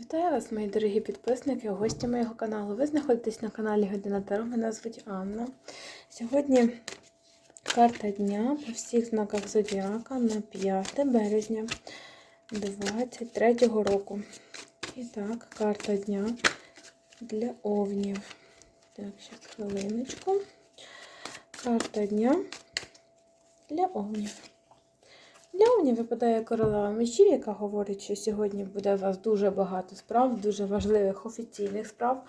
Вітаю вас, мої дорогі підписники, гості моєго каналу. Ви знаходитесь на каналі Година Таро. Мене звуть Анна. Сьогодні карта дня по всіх знаках Зодіака на 5 березня 2023 року. І так, карта дня для овнів. Так, зараз хвилиночку. Карта дня для овнів. Для Овні випадає королева мечів, яка говорить, що сьогодні буде у вас дуже багато справ, дуже важливих офіційних справ.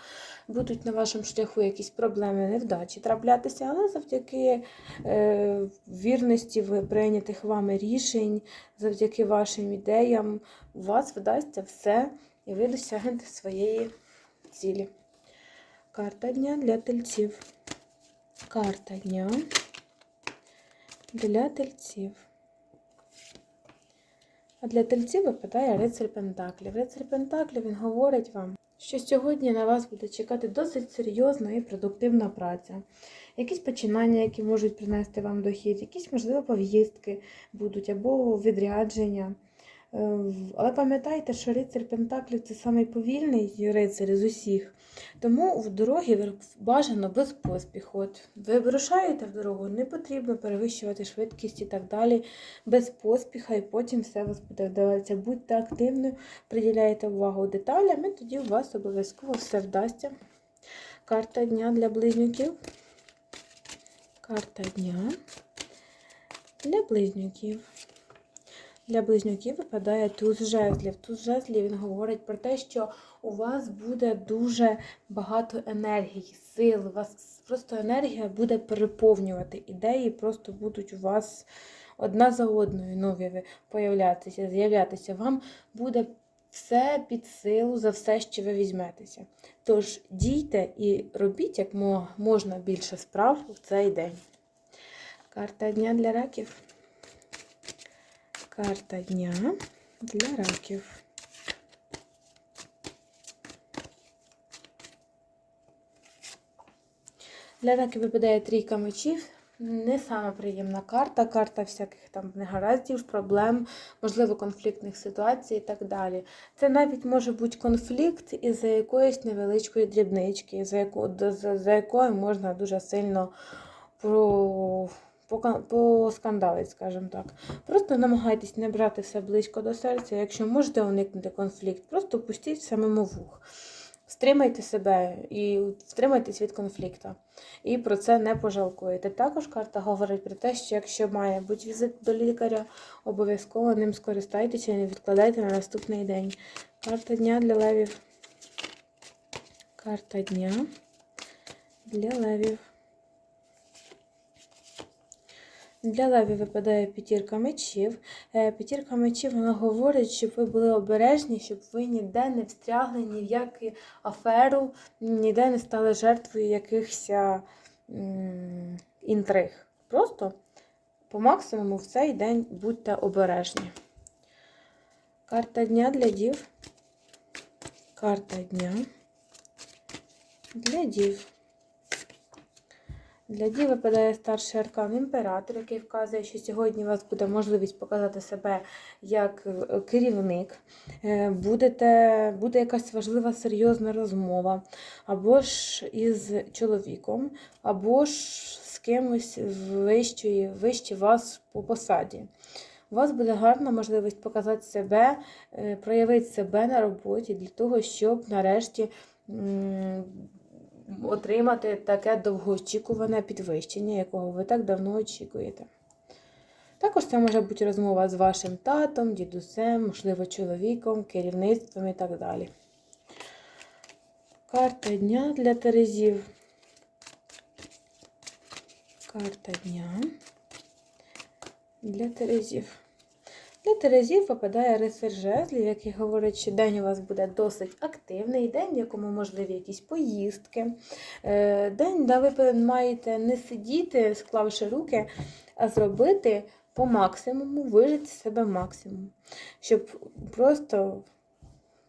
Будуть на вашому шляху якісь проблеми, невдачі траплятися, але завдяки е, вірності прийнятих вами рішень, завдяки вашим ідеям, у вас вдасться все і ви досягнете своєї цілі. Карта дня для тельців. Карта дня для тельців. А для тельців випадає рицарь Пентаклів. Рицарь Пентаклів він говорить вам, що сьогодні на вас буде чекати досить серйозна і продуктивна праця. Якісь починання, які можуть принести вам дохід, якісь, можливо, пов'їздки будуть або відрядження. Е, Але пам'ятайте, що рицар Пентаклів це самий повільний рицар з усіх. Тому в дорогі бажано без поспіху. От ви вирушаєте в дорогу, не потрібно перевищувати швидкість і так далі, без поспіха, і потім все вас буде вдаватися. Будьте активною, приділяйте увагу деталям, і тоді у вас обов'язково все вдасться. Карта дня для близнюків. Карта дня для близнюків. Для близнюків випадає туз жезлів. Туз жезлів він говорить про те, що у вас буде дуже багато енергії, сил. У вас просто енергія буде переповнювати. Ідеї просто будуть у вас одна за одною нові появлятися, з'являтися. Вам буде все під силу за все, що ви візьметеся. Тож дійте і робіть як можна більше справ в цей день. Карта дня для раків. Карта дня для раків. Для раків випадає трійка мечів. Не сама приємна карта, карта всяких там негараздів, проблем, можливо, конфліктних ситуацій і так далі. Це навіть може бути конфлікт із-за якоїсь невеличкої дрібнички, за яку, за, за якою можна дуже сильно про поскандалить, скажімо так. Просто намагайтесь не брати все близько до серця. Якщо можете уникнути конфлікт, просто пустіть самому вух. Стримайте себе і втримайтесь від конфлікту. І про це не пожалкуєте. Також карта говорить про те, що якщо має бути візит до лікаря, обов'язково ним скористайтеся і не відкладайте на наступний день. Карта дня для левів. Карта дня для левів. Для леві випадає п'ятірка мечів. Е, П'ятірка мечів вона говорить, щоб ви були обережні, щоб ви ніде не встрягли ні в яку аферу, ніде не стали жертвою якихось інтриг. Просто по максимуму в цей день будьте обережні. Карта дня для дів. Карта дня для дів. Для дій випадає старший аркан імператор, який вказує, що сьогодні у вас буде можливість показати себе як е, керівник, е, Будете, буде якась важлива серйозна розмова, або ж із чоловіком, або ж з кимось вищої, вище вас по посаді. У вас буде гарна можливість показати себе, е, проявити себе на роботі для того, щоб нарешті отримати таке довгоочікуване підвищення, якого ви так давно очікуєте. Також це може бути розмова з вашим татом, дідусем, можливо, чоловіком, керівництвом і так далі. Карта дня для Терезів. Карта дня для Терезів. Для Терезів випадає рицар жезлів, який говорить, що день у вас буде досить активний, день, в якому можливі якісь поїздки. Е, день, де ви маєте не сидіти, склавши руки, а зробити по максимуму, вижити себе максимум, щоб просто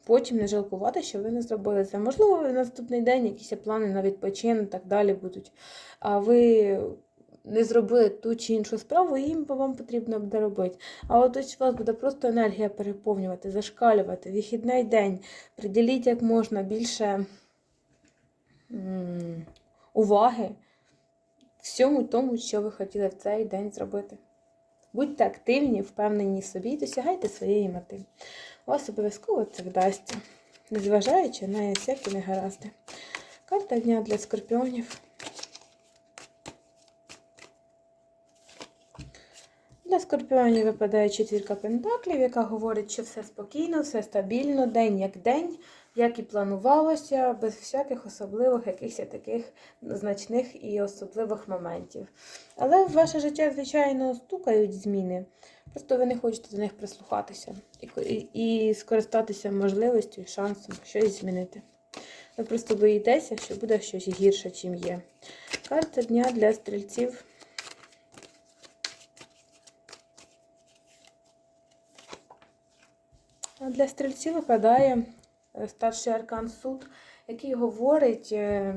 потім не жалкувати, що ви не зробили це. Можливо, наступний день якісь плани на відпочинок і так далі будуть. А ви не зробили ту чи іншу справу, і їм вам потрібно буде робити. А от у вас буде просто енергія переповнювати, зашкалювати, вихідний день. Приділіть як можна більше уваги всьому тому, що ви хотіли в цей день зробити. Будьте активні, впевнені собі і досягайте своєї мети. У вас обов'язково це вдасться, незважаючи на всякі негаразди. Карта дня для скорпіонів. Для скорпіонів випадає четвірка пентаклів, яка говорить, що все спокійно, все стабільно, день як день, як і планувалося, без всяких особливих якихось таких значних і особливих моментів. Але в ваше життя, звичайно, стукають зміни. Просто ви не хочете до них прислухатися і, і, скористатися можливістю шансом щось змінити. Ви просто боїтеся, що буде щось гірше, чим є. Карта дня для стрільців. Для стрільців випадає е, старший аркан суд, який говорить, е,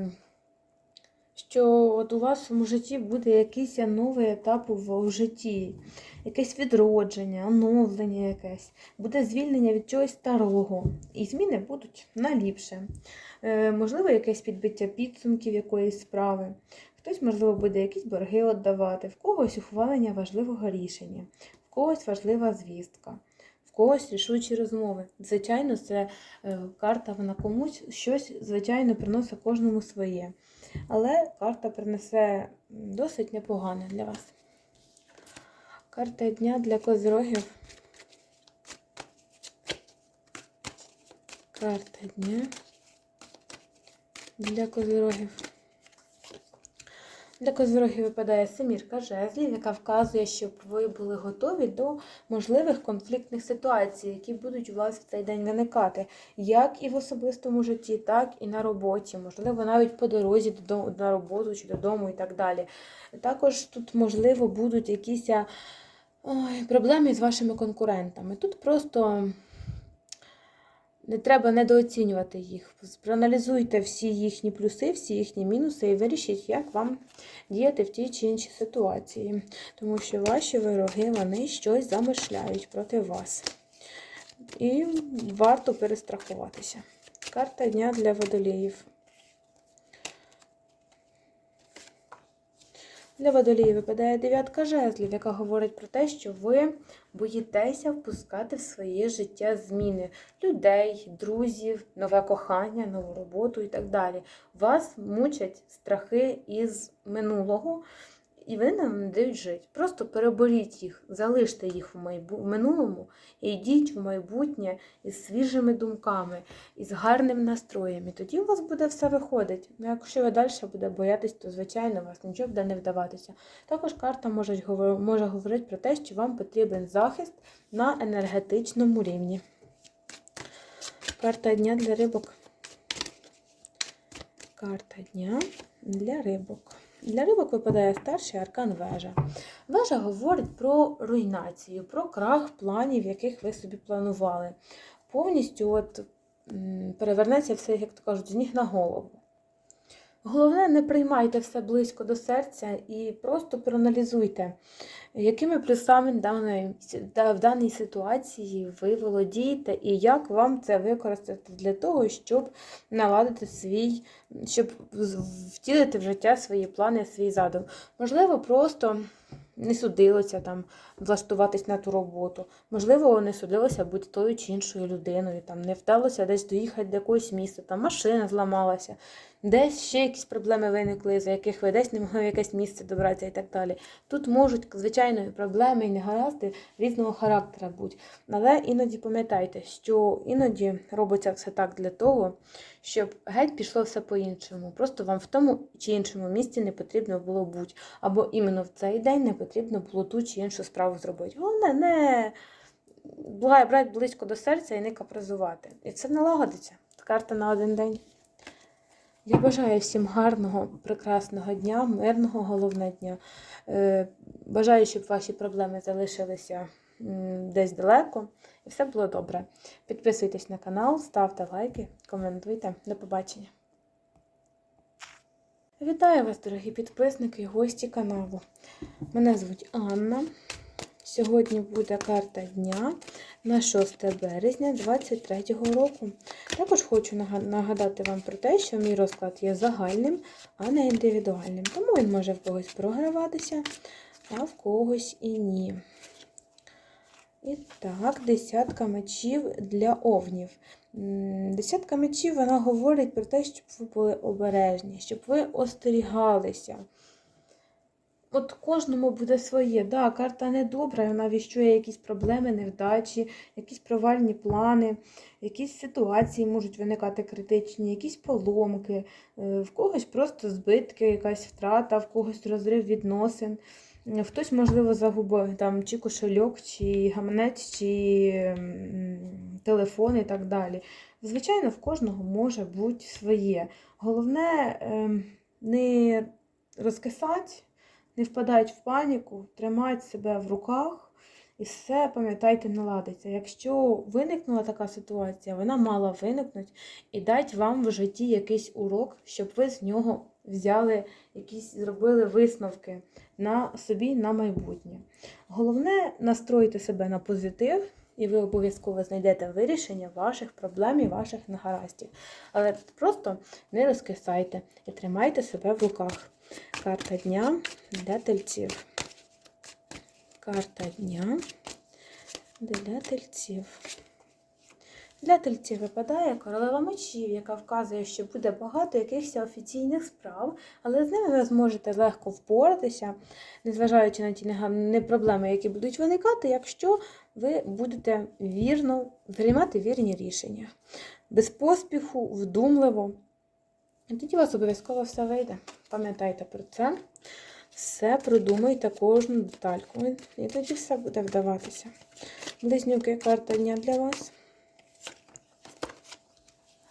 що от у вашому житті буде якийсь новий етап в житті, якесь відродження, оновлення якесь, буде звільнення від чогось старого. І зміни будуть на ліпше. Е, Можливо, якесь підбиття підсумків якоїсь справи. Хтось, можливо, буде якісь борги віддавати, в когось ухвалення важливого рішення, в когось важлива звістка когось рішучі розмови. Звичайно, це е, карта вона комусь щось, звичайно, приносить кожному своє. Але карта принесе досить непогане для вас. Карта дня для козирогів. Карта дня для козирогів. Для козирогів випадає семірка жезлів, яка вказує, щоб ви були готові до можливих конфліктних ситуацій, які будуть у вас в цей день виникати, як і в особистому житті, так і на роботі, можливо, навіть по дорозі додому, на роботу чи додому і так далі. Також тут, можливо, будуть якісь ой, проблеми з вашими конкурентами. Тут просто не треба недооцінювати їх. Проаналізуйте всі їхні плюси, всі їхні мінуси і вирішіть, як вам діяти в тій чи іншій ситуації. Тому що ваші вороги вони щось замишляють проти вас. І варто перестрахуватися. Карта дня для водоліїв. Для водолії випадає дев'ятка жезлів, яка говорить про те, що ви боїтеся впускати в своє життя зміни людей, друзів, нове кохання, нову роботу і так далі. Вас мучать страхи із минулого, і вони нам не дають жити. Просто переборіть їх, залиште їх в, майбу... в минулому і йдіть в майбутнє із свіжими думками, із гарним настроєм. І тоді у вас буде все виходить. Ну, якщо ви далі буде боятись, то звичайно у вас нічого буде не вдаватися. Також карта може, говор- може говорити про те, що вам потрібен захист на енергетичному рівні. Карта дня для рибок. Карта дня для рибок. Для рибок випадає старший аркан вежа. Вежа говорить про руйнацію, про крах планів, яких ви собі планували. Повністю от, перевернеться все, як то кажуть, з ніг на голову. Головне, не приймайте все близько до серця і просто проаналізуйте, якими плюсами в даній ситуації ви володієте і як вам це використати для того, щоб наладити свій, щоб втілити в життя свої плани, свій задум. Можливо, просто не судилося там влаштуватись на ту роботу. Можливо, не судилося бути тою чи іншою людиною, там не вдалося десь доїхати до якогось міста, там машина зламалася, десь ще якісь проблеми виникли, за яких ви десь не могли в якесь місце добратися і так далі. Тут можуть, звичайно, проблеми і негаразди різного характера бути. Але іноді пам'ятайте, що іноді робиться все так для того, щоб геть пішло все по-іншому. Просто вам в тому чи іншому місці не потрібно було бути. Або іменно в цей день не потрібно було ту чи іншу справу зробити. Головне, не брати близько до серця і не капризувати. І це налагодиться. Карта на один день. Я бажаю всім гарного, прекрасного дня, мирного, головне дня. Е, Бажаю, щоб ваші проблеми залишилися десь далеко і все було добре. Підписуйтесь на канал, ставте лайки, коментуйте. До побачення. Вітаю вас, дорогі підписники і гості каналу. Мене звуть Анна. Сьогодні буде карта дня на 6 березня 2023 року. Також хочу нагадати вам про те, що мій розклад є загальним, а не індивідуальним. Тому він може в когось програватися, а в когось і ні. І так, десятка мечів для овнів. Десятка мечів вона говорить про те, щоб ви були обережні, щоб ви остерігалися. От кожному буде своє. Да, карта не добра, вона віщує якісь проблеми, невдачі, якісь провальні плани, якісь ситуації можуть виникати критичні, якісь поломки, е, в когось просто збитки, якась втрата, в когось розрив відносин. Е, Хтось, можливо, загубив там чи кошельок, чи гаманець, чи телефон і так далі. Звичайно, в кожного може бути своє. Головне ем, не розкисати, не впадати в паніку, тримати себе в руках і все, пам'ятайте, наладиться. Якщо виникнула така ситуація, вона мала виникнути і дати вам в житті якийсь урок, щоб ви з нього взяли якісь, зробили висновки на собі на майбутнє. Головне настроїти себе на позитив, і ви обов'язково знайдете вирішення ваших проблем і ваших негараздів. Але просто не розкисайте і тримайте себе в руках. Карта дня для тельців. Карта дня для тельців. Для тельців випадає королева мечів, яка вказує, що буде багато якихось офіційних справ, але з ними ви зможете легко впоратися, незважаючи на ті не проблеми, які будуть виникати, якщо ви будете вірно приймати вірні рішення. Без поспіху, вдумливо. Тоді у вас обов'язково все вийде. Пам'ятайте про це. Все продумайте кожну детальку. І тоді все буде вдаватися. Близнюки, карта дня для вас.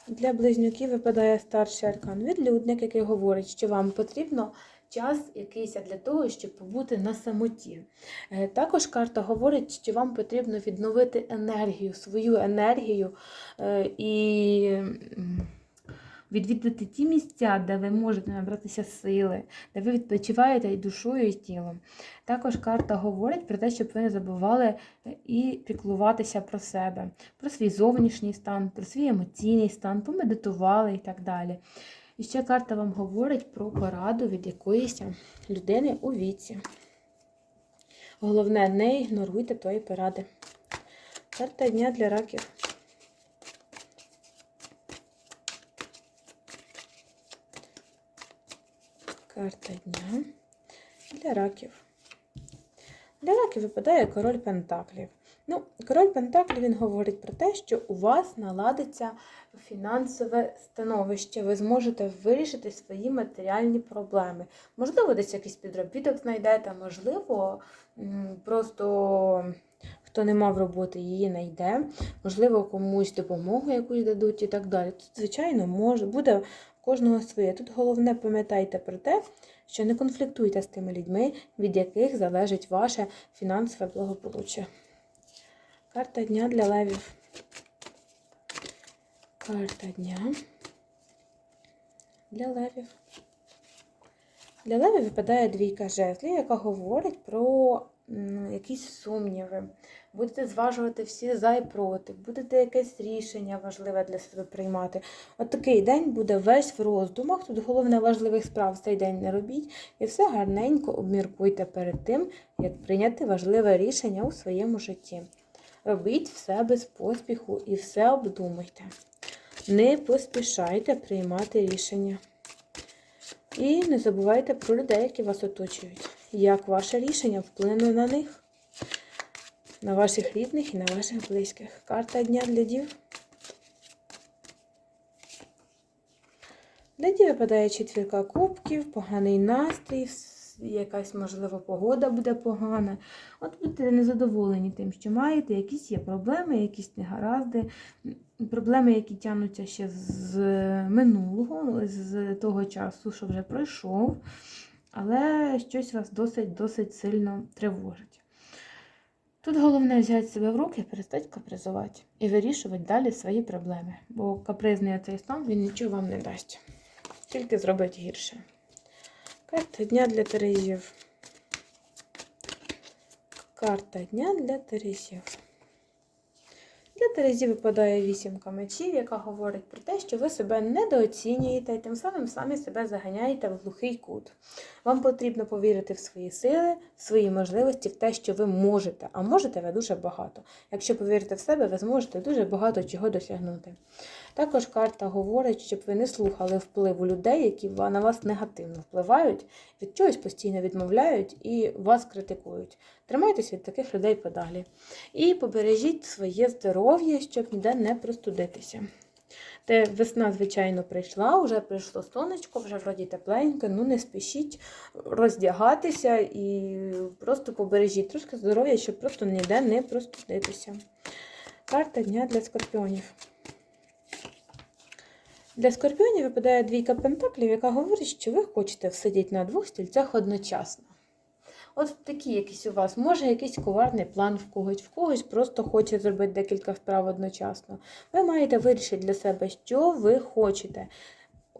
Для близнюків випадає старший аркан відлюдник, який говорить, що вам потрібно час якийсь для того, щоб побути на самоті. Е, Також карта говорить, що вам потрібно відновити енергію, свою енергію е, і відвідати ті місця, де ви можете набратися сили, де ви відпочиваєте і душою, і тілом. Також карта говорить про те, щоб ви не забували е, і піклуватися про себе, про свій зовнішній стан, про свій емоційний стан, помедитували і так далі. І ще карта вам говорить про пораду від якоїсь людини у віці. Головне, не ігноруйте тої поради. Карта дня для раків. Карта дня для раків. Для раків випадає король Пентаклів. Ну, король Пентаклів він говорить про те, що у вас наладиться фінансове становище. Ви зможете вирішити свої матеріальні проблеми. Можливо, десь якийсь підробіток знайдете, можливо, просто хто не мав роботи, її знайде, можливо, комусь допомогу якусь дадуть і так далі. Тут, звичайно, може, буде кожного своє. Тут головне пам'ятайте про те, що не конфліктуйте з тими людьми, від яких залежить ваше фінансове благополуччя. Карта дня для левів. Карта дня для левів. Для левів випадає двійка жезлів, яка говорить про якісь сумніви. Будете зважувати всі за і проти, будете якесь рішення важливе для себе приймати. От такий день буде весь в роздумах. Тут головне важливих справ в цей день не робіть. І все гарненько обміркуйте перед тим, як прийняти важливе рішення у своєму житті. Робіть все без поспіху і все обдумайте. Не поспішайте приймати рішення. І не забувайте про людей, які вас оточують. Як ваше рішення вплине на них, на ваших рідних і на ваших близьких. Карта дня для дів. Для дів випадає четвірка кубків, поганий настрій, якась, можливо, погода буде погана. От будете незадоволені тим, що маєте, якісь є проблеми, якісь негаразди, проблеми, які тягнуться ще з минулого, з того часу, що вже пройшов, але щось вас досить-досить сильно тривожить. Тут головне взяти себе в руки, перестати капризувати і вирішувати далі свої проблеми. Бо капризний цей стан він нічого вам не дасть, тільки зробить гірше. Карта дня для Терезів. Карта дня для Терезів. Для Терезі випадає вісімка мечів, яка говорить про те, що ви себе недооцінюєте і тим самим самі себе заганяєте в глухий кут. Вам потрібно повірити в свої сили, в свої можливості, в те, що ви можете, а можете ви дуже багато. Якщо повірите в себе, ви зможете дуже багато чого досягнути. Також карта говорить, щоб ви не слухали впливу людей, які на вас негативно впливають, від чогось постійно відмовляють і вас критикують. Тримайтеся від таких людей подалі. І побережіть своє здоров'я, щоб ніде не простудитися. Те весна, звичайно, прийшла, вже прийшло сонечко, вже вроді тепленько, ну не спішіть роздягатися і просто побережіть трошки здоров'я, щоб просто ніде не простудитися. Карта дня для скорпіонів. Для скорпіонів випадає двійка пентаклів, яка говорить, що ви хочете всидіти на двох стільцях одночасно. От такі якісь у вас, може якийсь коварний план в когось, в когось просто хоче зробити декілька справ одночасно. Ви маєте вирішити для себе, що ви хочете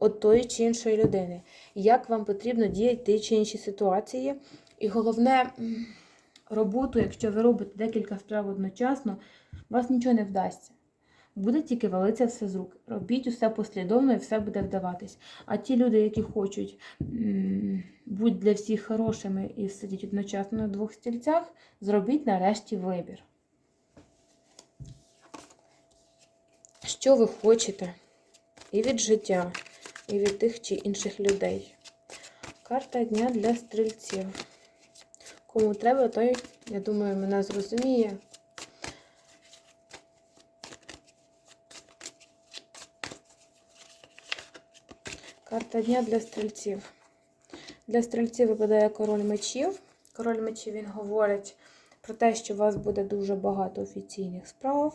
від тої чи іншої людини, як вам потрібно діяти в тій чи іншій ситуації. І головне, роботу, якщо ви робите декілька справ одночасно, у вас нічого не вдасться. Буде тільки валитися все з рук. Робіть усе послідовно і все буде вдаватись. А ті люди, які хочуть бути для всіх хорошими і сидіти одночасно на двох стільцях, зробіть нарешті вибір. Що ви хочете і від життя, і від тих чи інших людей. Карта дня для стрільців. Кому треба, той, я думаю, мене зрозуміє. Карта дня для стрільців. Для стрільців випадає король мечів. Король мечів він говорить про те, що у вас буде дуже багато офіційних справ,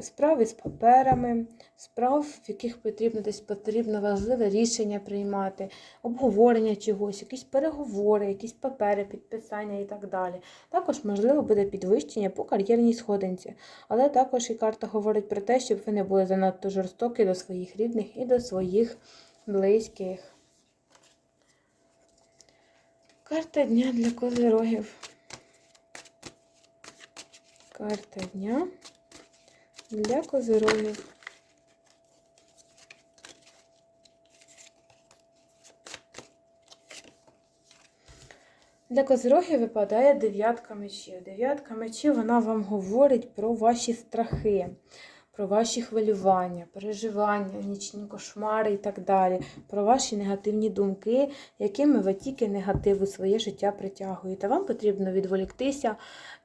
справ із паперами, справ, в яких потрібно десь потрібно важливе рішення приймати, обговорення чогось, якісь переговори, якісь папери, підписання і так далі. Також, можливо, буде підвищення по кар'єрній сходинці. Але також і карта говорить про те, щоб ви не були занадто жорстокі до своїх рідних і до своїх близьких. Карта дня для козирогів. Карта дня для козирогів. Для козирогів випадає дев'ятка мечів. Дев'ятка мечів вона вам говорить про ваші страхи, про ваші хвилювання, переживання, нічні кошмари і так далі, про ваші негативні думки, якими ви тільки негативу своє життя притягуєте. Вам потрібно відволіктися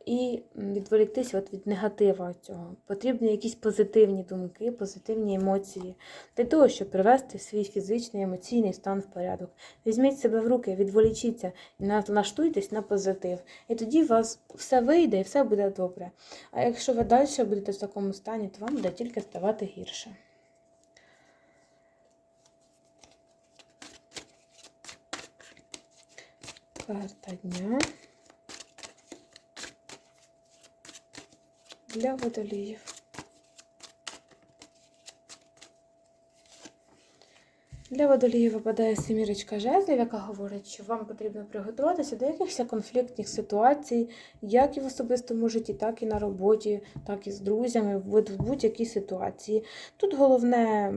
і відволіктися от від негатива цього. Потрібні якісь позитивні думки, позитивні емоції для того, щоб привести свій фізичний емоційний стан в порядок. Візьміть себе в руки, відволічіться налаштуйтесь на позитив. І тоді у вас все вийде і все буде добре. А якщо ви далі будете в такому стані, то вам буде тільки ставати гірше. Карта дня. Для водоліїв. Для водоліїв випадає семірочка жезлів, яка говорить, що вам потрібно приготуватися до якихось конфліктних ситуацій, як і в особистому житті, так і на роботі, так і з друзями, в будь-якій ситуації. Тут головне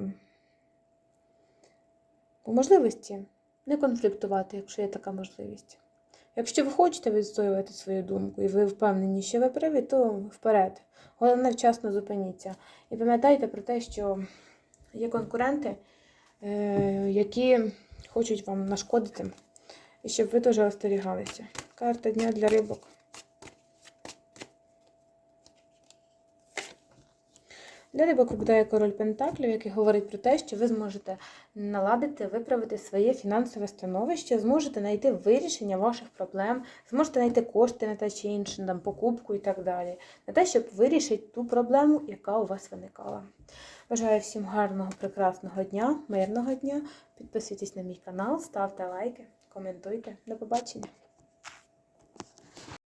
по можливості не конфліктувати, якщо є така можливість. Якщо ви хочете відстоювати свою думку і ви впевнені, що ви праві, то вперед. Головне, вчасно зупиніться. І пам'ятайте про те, що є конкуренти, е, які хочуть вам нашкодити, і щоб ви дуже остерігалися. Карта дня для рибок. Рибок випадає король Пентаклів, який говорить про те, що ви зможете наладити, виправити своє фінансове становище, зможете знайти вирішення ваших проблем, зможете знайти кошти на те чи інше, там, покупку і так далі. На те, щоб вирішити ту проблему, яка у вас виникала. Бажаю всім гарного, прекрасного дня, мирного дня. Підписуйтесь на мій канал, ставте лайки, коментуйте. До побачення!